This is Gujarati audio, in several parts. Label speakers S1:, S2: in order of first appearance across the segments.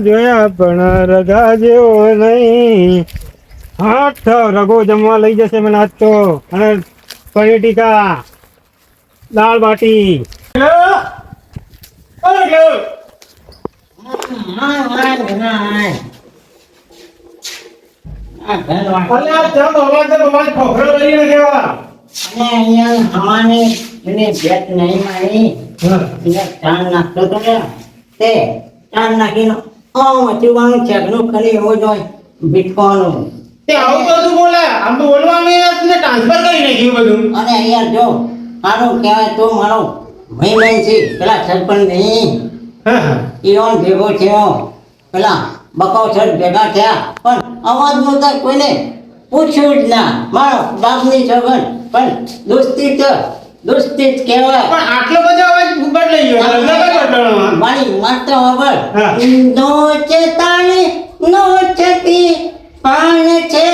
S1: જોયા પણ રગા જેવો નહીં. હા તો રગો જમવા લઈ જશે મને આજ તો. અને પનીર ટીકા દાળ બાટી. નાખતો અવાજ તો અવાજ જ હોય કેવા તે આવું બધું બોલે આમ તો બોલવાનું ને ટ્રાન્સફર કરી નાખ્યું બધું.
S2: અને અહીંયા જો મારું કહેવાય તો મારો મહેમાન છે પેલા સરપંચ નહીં
S1: હા. હા
S2: ઈવન ભેગો થયો. પેલા બકાવ સર ભેગા થયા પણ અવાજ નહોતા કોઈને પૂછ્યું જ ના. મારો બાપની છોકર પણ દોસ્તી તો દોસ્તી જ કહેવાય.
S1: પણ આટલો બધો અવાજ બદલાઈ ગયો
S2: મારી માતા વગર. નોચે તાળી નોચતી પાન છે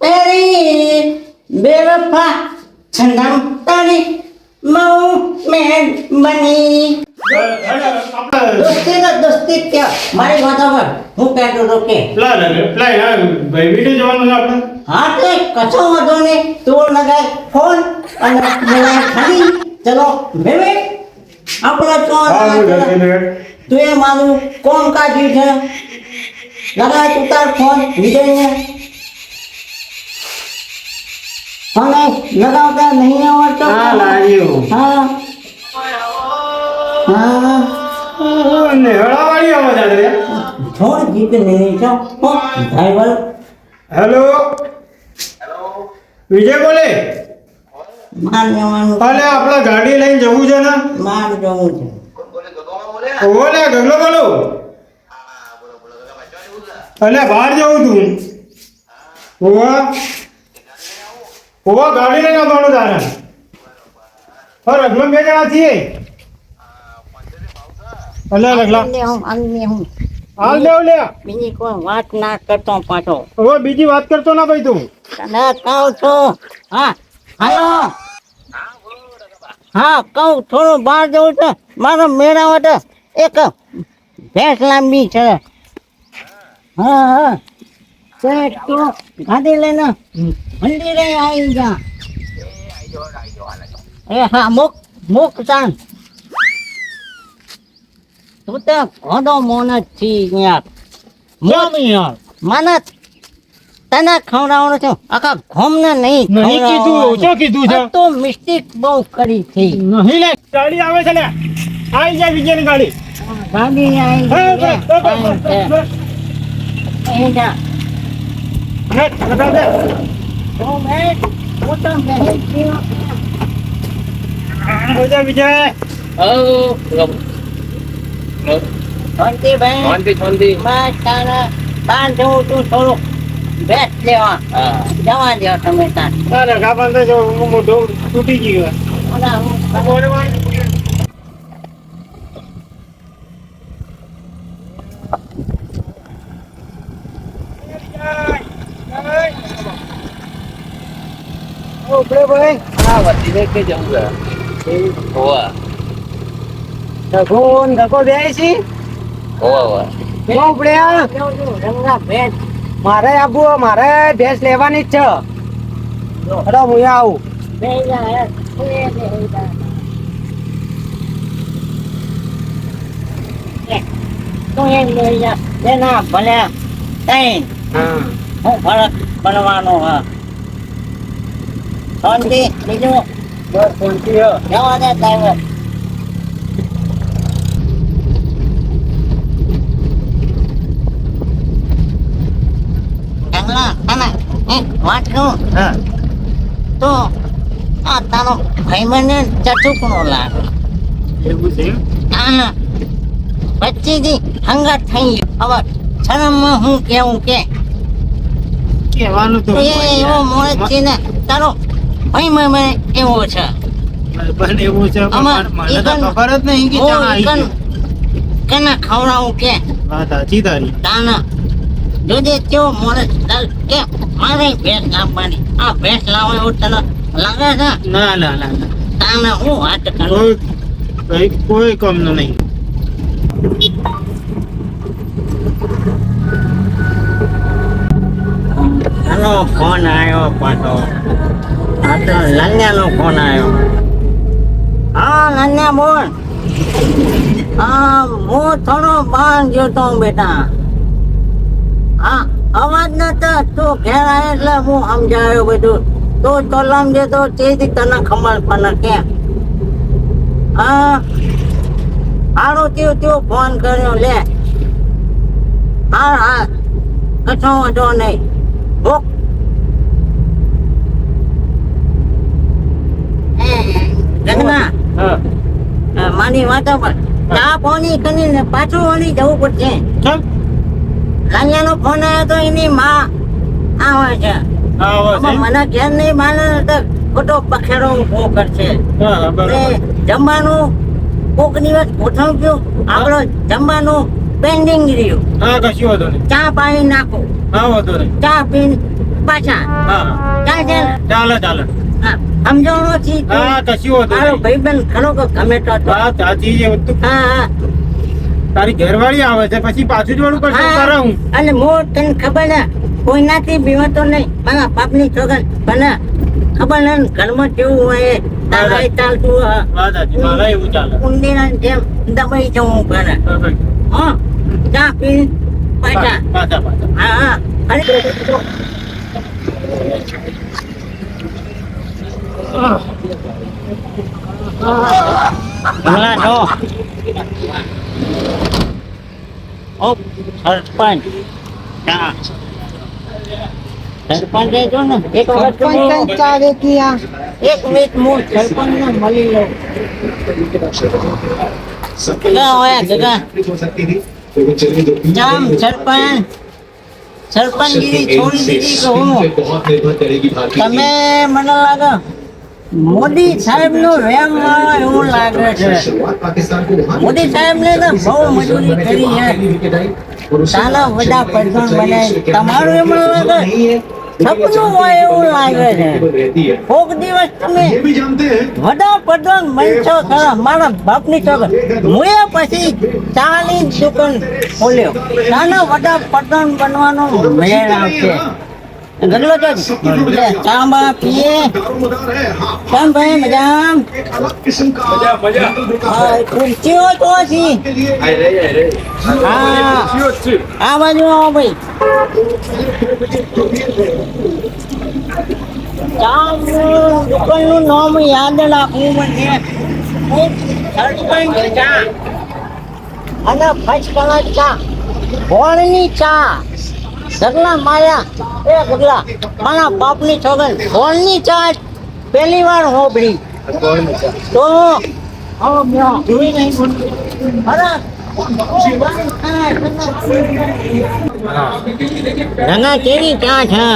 S2: પેરી બેવફા છંદમ તાળી મૌ મેં બની. દોસ્તી તો દોસ્તી ત્યાં મારી માતા વગર હું પેટ્રોલ રોકે.
S1: પેલા પેલા ભાઈ વીડિયો જવાનું છે આપણે?
S2: હા તે કશો વાંધો નહીં. તું લગાય ફોન અને મોબાઈલ ખાલી. ચલો બેબે આપણો તો તું એ મારું કોણ કાઢ્યું છે. લગાય તું તાર ફોન વિજયને અને લગાવતા નહીં આવડતો?
S1: હા લાગ્યું
S2: હા. હા.
S1: નેહળાવાળી અવાજ આવે રે
S2: થોડ જીત નહીં છો. ડ્રાઈવર.
S1: હેલો? વિજય બોલે?
S2: માર જવાનું
S1: અલે આપણે ગાડી લઈને જવું છે ને?
S2: માર જવું છે.
S1: ઓલે ગગલો બોલો. અલે બહાર જવું તું. ઓવા ઓવા ગાડી લઈને આવવાનું તારે. હા રગલો બે જણા છીએ. અલે રગલા હાલ દેવ લે
S2: બીજી કોઈ વાત ના કરતો પાછો.
S1: હવે બીજી વાત કરતો ના ભાઈ તું.
S2: ના કાવ છો હા હાલો. હા કહું થોડું બહાર જવું છે. મારો મેળા માટે એક ભેંસ લાંબી છે. હા હા. તે તું ગાડી લઈને મંદિરે આવી જા એ હા મુક મુક ચાંદ. તું તો ઘણો મોન જ છી યાર.
S1: કેમ યાર?
S2: મને તને ખવડાવવાનું છું? આખા ઘોમને નહીં
S1: નહીં કીધું શું કીધું છે?
S2: તો મિસ્ટેક બહુ કરી થઈ
S1: નહીં લે ગાડી આવે છે લે. આવી જાય વિજયની ગાડી.
S2: ગાડી આવી
S1: જાય
S2: ગઈ છે.
S1: બસ,
S2: તારે બહાર તું થોડુંક. બેસ લેવા. જવા દો તમે તાર.
S1: અરે ગાભા તો જો મોઢું તૂટી ગયું ઉપડે ભાઈ. છે.
S2: છું? રંગા ભેટ
S1: મારે આબુ મારે ભેંસ લેવાની જ છે હેડો હું આવું.
S2: તું એમ લઈ જા. એના ભલે તઈ
S1: હા
S2: હું ફરક બનવાનો હા શાંતિ બીજું
S1: બસ શાંતિ હે.
S2: જવા દે ડ્રાઈવર તને એક વાત કહું? તો આ તારો ભાઈબંધને ચટુકણો લાગે.
S1: એવું છે
S2: આ વચ્ચેથી હંગાત થઈ ગયો. હવે શરમમાં હું કેવું કે?
S1: કહેવાનું તો
S2: એ એવો મોળે છે ને તારો ભાઈ મને એવો છે.
S1: પણ એવું છે મને તો ખબર જ નહીં કે આવી
S2: કને ખવડાવું કે?
S1: વાત સાચી તારી.
S2: તાના દીદી કેવો મોડે કે મારે ભેંસ લાવવાની? આ ભેંસ લાવવા એવું તને લાગે છે?
S1: ના ના ના
S2: તમે હું વાત કરું?
S1: કોઈ કોઈ કામનું નહીં.
S2: ફોન આવ્યો પાછો. આ તો લન્યાનો ફોન આવ્યો. હા લન્યા બોલ. હા હું થોડો બાંધ જોતો બેટા. હા અવાજ નતો તું ઘેર એટલે હું સમજાયો બધું. તું જે તો તેથી તને ખબર પણ કે હા હારું થયું તું ફોન કર્યો લે. હા હા કશો વાંધો નહીં. ભૂખ. જગના મારી વાતો પર. ચા પોની કરીને પાછું વળી જવું પડશે. લાંજાનો ફોન આવ્યો તો એની માં આ
S1: હોય છે.
S2: મને ઘેર નહીં માને તો ખોટો પખેડો ઊભો કરશે. જમવાનું કોક દિવસ ગોઠવ્યું આપણો જમવાનું પેન્ડિંગ રહ્યું.
S1: હા કશું વાંધો નહીં.
S2: ચા પાણી નાખો.
S1: હા વાંધો નહીં.
S2: ચા પીને પાછા.
S1: હા? ચાલે ચાલે.
S2: હા સમજાણો છી.
S1: હા કશું વાંધો નહીં.
S2: ભાઈ બેન ખરો કે ગમે તો હતો.
S1: હા ચાચી છે
S2: હા હા.
S1: તારી ઘરવાળી આવે છે પછી પાછું વળું પડશે
S2: હા.
S1: હું
S2: અને મોર તને ખબર ને કોઈનાથી બીવાતો નહીં મારા બાપની છોકર મને ખબર ને ઘરમાં કેવું હોય એ ચાલતું
S1: હા મારા એવું ચાલે
S2: ઉંદીના જેમ દબાઈ જવું
S1: બરોબર.
S2: હા ચા પી પાછા
S1: પાછા પાછા
S2: હા હા અને હમણાં જો ઓ સરપંચ ચા સરપંચ જો ને એક વખત તો હું- એક મિનિટ હું સરપંચ ને મળી લઉં ગગા હોય ગગા જામ સરપંચ સરપંચગીરી છોડી દીધી કે હું તમે મને લાગે મોદી સાહેબ નો વાળો એવું લાગે છે. મોદી સાહેબ ને તો બહુ મજૂરી કરી છે. સાલા બધા પ્રધાન બને. તમારું એમ લાગે સપનું હોય એવું લાગે છે. કોક દિવસ તમે વડા પ્રધાન બનશો ખરા મારા બાપની છોકર હું એ પછી ચાની દુકાન ખોલ્યો નાના વડા પ્રધાન બનવાનો મેળ આવશે. ગગલો તો લે, પીએ. કેમ ભાઈ મજામ? હા, ખુરશીઓ તો છી. આ બાજુ આવો ભાઈ. દુકાનનું નામ યાદ રાખવું મને. ચા. અને ફર્સ્ટ ચા. ગોળની ચા. સગલા માયા એ ગગલા મારા બાપની છોગન ગોળની ચાટ પહેલી વાર હોબળી તો રંગા કેવી ચા છે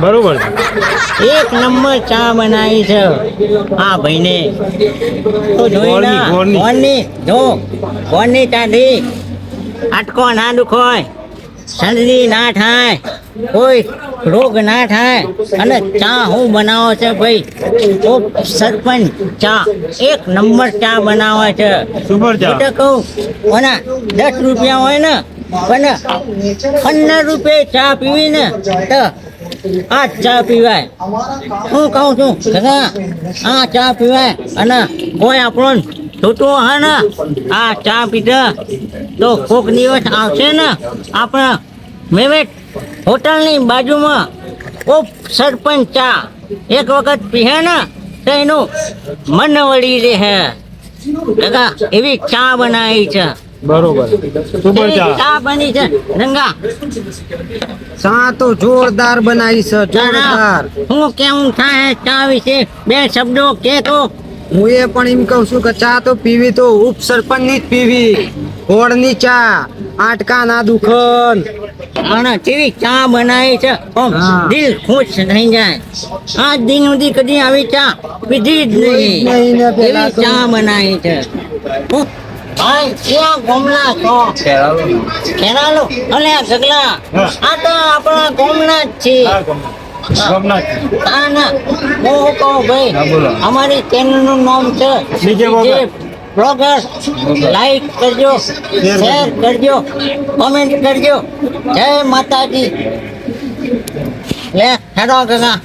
S1: બરોબર.
S2: એક નંબર ચા બનાવી છે. હા ભાઈને. તો જોઈ
S1: ગોળની,
S2: જો ગોળની ચા દે. અટકો ના દુખોય શરદી ના થાય કોઈ રોગ ના થાય અને ચા હું બનાવો છે ભાઈ? તો સરપંચ ચા એક નંબર ચા બનાવે છે.
S1: સુપર ચા.
S2: તો કહું અને દસ રૂપિયા હોય ને પણ પંદર રૂપિયે ચા પીવી ને તો આ ચા પીવાય. હું કહું છું આ ચા પીવાય અને કોઈ આપણો છૂટો હા ને આ ચા પીધા. તો કોક દિવસ આવશે ને આપણા મેવેટ હોટલની બાજુમાં ઉપ સરપંચ ચા એક વખત પીહે ને તો એનું મન વળી રહે. કાકા એવી ચા બનાવી છે.
S1: બરોબર. સુપર ચા?
S2: ચા બની છે. રંગા.
S3: ચા તો જોરદાર બનાવી છે જોરદાર.
S2: હું કેવું થાય ચા વિશે? બે શબ્દો કે તો.
S3: હું એ પણ એમ કહું છું કે ચા તો પીવી તો ઉપ સરપંચની જ પીવી. ગોળની ચા આટકા ના દુખન.
S2: અને કેવી ચા બનાવી છે દિલ ખુશ થઈ જાય. આ દિન સુધી કદી આવી ચા પીધી જ
S3: નહીં. ને
S2: એવી ચા બનાવી છે. ભાઈ ક્યાં ગોમના છો? ખેરાલુ. અલે આ ગગલા આ તો આપણા ગોમના જ છે. ના ના હું કહું ભાઈ અમારી ચેનલનું નામ છે
S1: Blogger.
S2: લાઈક કરજો શેર કરજો. કોમેન્ટ કરજો. જય માતાજી. લે હેડો કાકા